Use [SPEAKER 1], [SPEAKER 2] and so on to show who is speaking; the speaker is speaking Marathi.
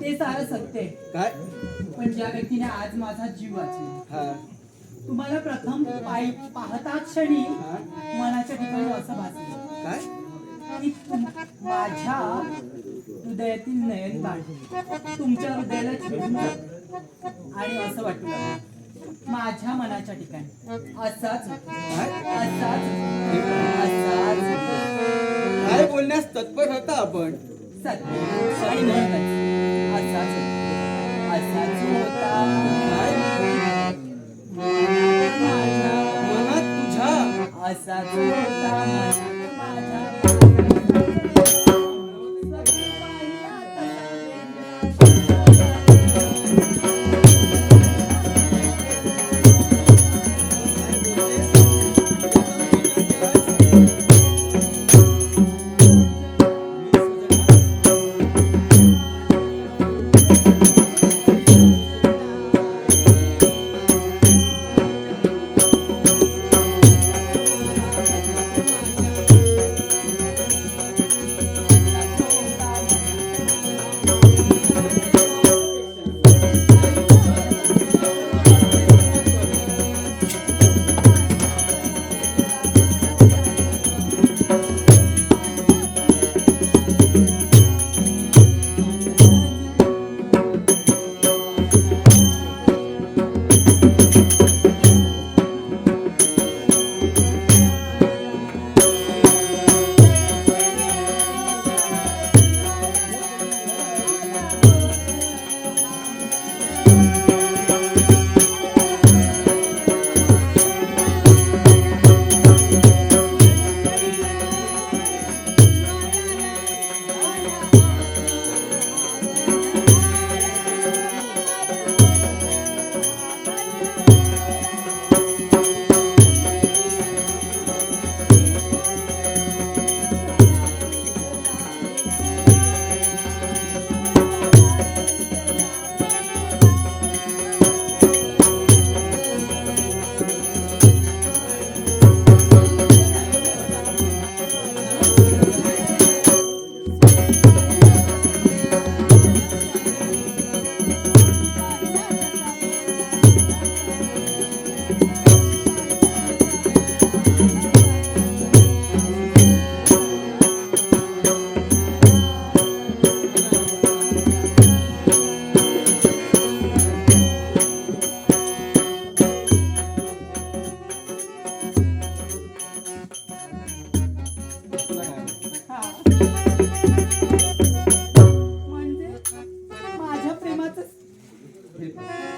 [SPEAKER 1] ते सारं सत्य आहे.
[SPEAKER 2] काय?
[SPEAKER 1] पण ज्या व्यक्तीने आज माझा जीव वाचला
[SPEAKER 2] हा.
[SPEAKER 1] तुम्हाला प्रथम पाय पाहताच क्षणी. मनाच्या ठिकाणी असं भासलं.
[SPEAKER 2] काय?
[SPEAKER 1] की तुम- माझ्या हृदयातील नयन बाळ तुमच्या हृदयाला छेदून जातं. आणि असं वाटू लागलं माझ्या मनाच्या ठिकाणी. असाच.
[SPEAKER 2] काय?
[SPEAKER 1] असाच. असाच.
[SPEAKER 2] काय बोलण्यास तत्पर होता आपण?
[SPEAKER 1] सत्य आणि म्हणूनच असाच असाच होता
[SPEAKER 2] काय
[SPEAKER 1] मनात माझ्या
[SPEAKER 2] मनात तुझ्या
[SPEAKER 1] असाच होता people.